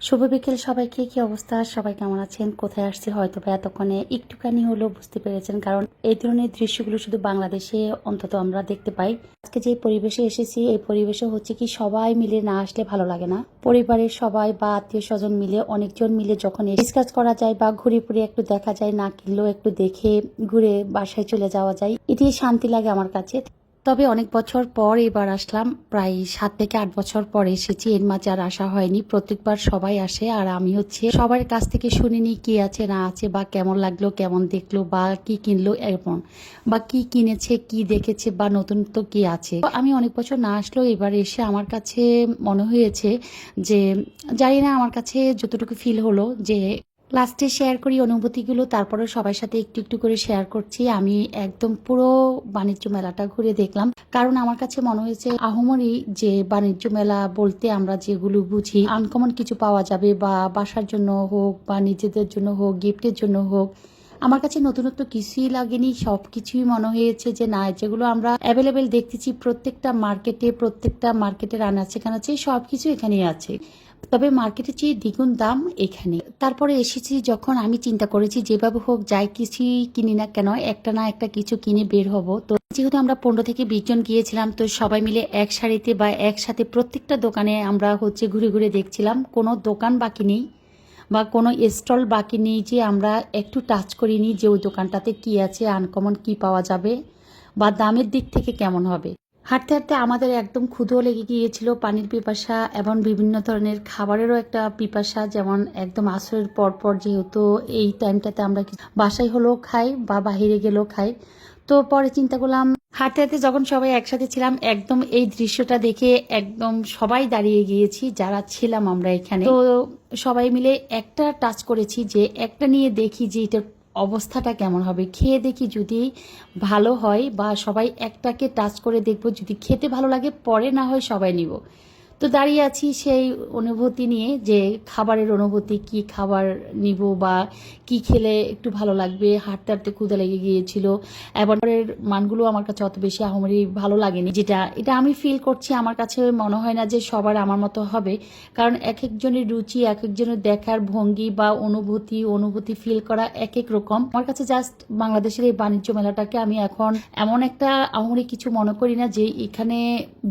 শুভ বিকেল সবাইকে কি অবস্থা? সবাই কেমন আছেন? কোথায় আসছে? হয়তো বা এতক্ষণে একটুখানি হলেও বুঝতে পেরেছেন, কারণ এই ধরনের দৃশ্যগুলো শুধু বাংলাদেশে অন্তত আমরা দেখতে পাই। আজকে যে পরিবেশে এসেছি, এই পরিবেশে হচ্ছে কি সবাই মিলে না আসলে ভালো লাগে না। পরিবারের সবাই বা আত্মীয় স্বজন মিলে, অনেকজন মিলে যখন ডিসকাস করা যায় বা ঘুরে ঘুরে একটু দেখা যায়, না কিনলেও একটু দেখে ঘুরে বাসায় চলে যাওয়া যায় এটি শান্তি লাগে আমার কাছে। তবে অনেক বছর পর এবার আসলাম। প্রায় সাত থেকে আট বছর পর এসেছি। এর মাঝে আর আসা হয়নি। প্রত্যেকবার সবাই আসে আর আমি হচ্ছে সবার কাছ থেকে শুনিনি কি আছে, না আছে, বা কেমন লাগল, কেমন দেখল, বা কি কিনলো এমন বা কি কিনেছে, কি দেখেছে, বা নতুন তো কি আছে। আমি অনেক বছর না আসলেও এবার এসে আমার কাছে মনে হয়েছে যে, জানি না, আমার কাছে যতটুকু ফিল হলো যে লাস্টে শেয়ার করি অনুভূতিগুলো, তারপরে সবার সাথে একটু একটু করে শেয়ার করছি। আমি একদম পুরো বাণিজ্য মেলাটা ঘুরে দেখলাম। কারণ আমার কাছে মনে হয়েছে, আহমরি যে বাণিজ্য মেলা বলতে আমরা যেগুলো বুঝি আনকমন কিছু পাওয়া যাবে বা বাসার জন্য হোক বা নিজেদের জন্য হোক গিফটের জন্য হোক, আমার কাছে নতুনত্ব কিছুই লাগেনি। সব কিছুই মনে হয়েছে যে, না, যেগুলো আমরা অ্যাভেলেবেল দেখতেছি প্রত্যেকটা মার্কেটে প্রত্যেকটা মার্কেটের আনাচে কানাচে সব কিছু এখানেই আছে। তবে মার্কেটে চেয়ে দ্বিগুণ দাম এখানে। তারপরে এসেছি যখন আমি চিন্তা করেছি যেভাবে হোক যাই কিছুই কিনি না কেন, একটা না একটা কিছু কিনে বের হব। তো যেহেতু আমরা পনেরো থেকে বিশ জন গিয়েছিলাম, তো সবাই মিলে এক সারিতে বা একসাথে প্রত্যেকটা দোকানে আমরা হচ্ছে ঘুরে ঘুরে দেখছিলাম, কোনো দোকান বাকি নেই বা কোনো স্টল বাকি নেই যে আমরা একটু টাচ করিনি যে ওই দোকানটাতে কি আছে, আনকমন কি পাওয়া যাবে বা দামের দিক থেকে কেমন হবে। হাঁটতে হাঁটতে আমাদের একদম ক্ষুধো লেগে গিয়েছিল, পানির পিপাসা এবং বিভিন্ন ধরনের খাবারেরও একটা পিপাসা, যেমন একদম আসরের পর পর যেহেতু এই টাইমটাতে আমরা বাসায় হলেও খাই বা বাহিরে গেলেও খাই। তো পরে চিন্তা করলাম, হাঁটতে হাঁটতে যখন সবাই একসাথে ছিলাম, একদম এই দৃশ্যটা দেখে একদম সবাই দাঁড়িয়ে গিয়েছি, যারা ছিলাম আমরা এখানে। তো সবাই মিলে একটা টাচ করেছি যে, একটা নিয়ে দেখি যে এটার অবস্থাটা কেমন হবে? খেয়ে দেখি যদি ভালো হয় বা সবাই একটাকে টাচ করে দেখব, যদি খেতে ভালো লাগে পরে না হয় সবাই নিব। তো দাঁড়িয়ে আছি সেই অনুভূতি নিয়ে যে খাবারের অনুভূতি, কি খাবার নিব বা কি খেলে একটু ভালো লাগবে, হাঁটতে হাঁটতে ক্ষুদা লেগে গিয়েছিল। এবারের মানগুলো আমার কাছে অত বেশি আহমরি ভালো লাগেনি, যেটা, এটা আমি ফিল করছি, আমার কাছে মনে হয় না যে সবার আমার মতো হবে। কারণ এক একজনের রুচি, এক একজনের দেখার ভঙ্গি বা অনুভূতি অনুভূতি ফিল করা এক এক রকম। আমার কাছে জাস্ট বাংলাদেশের এই বাণিজ্য মেলাটাকে আমি এখন এমন একটা আহমরি কিছু মনে করি না যে এখানে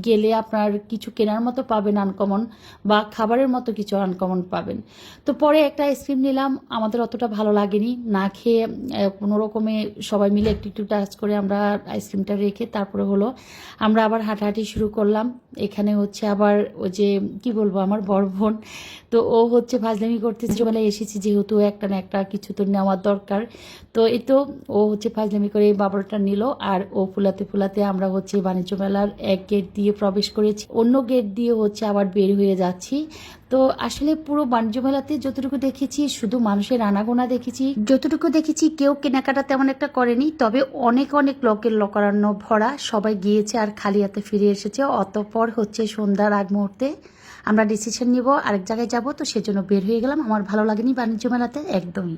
গেলে আপনার কিছু কেনার মতো পাবেন আনকমন বা খাবারের মতো কিছু আনকমন পাবেন। তো পরে একটা আইসক্রিম নিলাম, আমাদের অতটা ভালো লাগেনি। না খেয়ে কোনো রকমে সবাই মিলে একটু একটু টাচ করে আমরা আইসক্রিমটা রেখে তারপরে হলো আমরা আবার হাঁটাহাঁটি শুরু করলাম। এখানে হচ্ছে আবার ওই যে, কি বলব আমার বড় বোন তো ও হচ্ছে ফাজলামি করতে ছোটবেলায় এসেছি যেহেতু একটা না একটা কিছু তো নেওয়ার দরকার। তো এই তো ও হচ্ছে ফাজলামি করে এই বাবরটা নিল আর ও ফুলাতে ফুলাতে আমরা হচ্ছে বাণিজ্য মেলার এক গেট দিয়ে প্রবেশ করেছি। অন্য গেট দিয়ে হচ্ছে, আবার বের হয়ে যাচ্ছি। তো আসলে পুরো বাণিজ্য মেলাতে যতটুকু দেখেছি, শুধু মানুষের আনাগোনা দেখেছি। যতটুকু দেখেছি, কেউ কেনাকাটা তেমন একটা করেনি, তবে অনেক অনেক লোকের লোকারণ্য ভরা সবাই গিয়েছে আর খালি হাতে ফিরে এসেছে। অতপর হচ্ছে সন্ধ্যার আগ মুহূর্তে আমরা ডিসিশন নিব, আরেক জায়গায় যাব, তো সেজন্য বের হয়ে গেলাম। আমার ভালো লাগেনি বাণিজ্য মেলাতে, একদমই।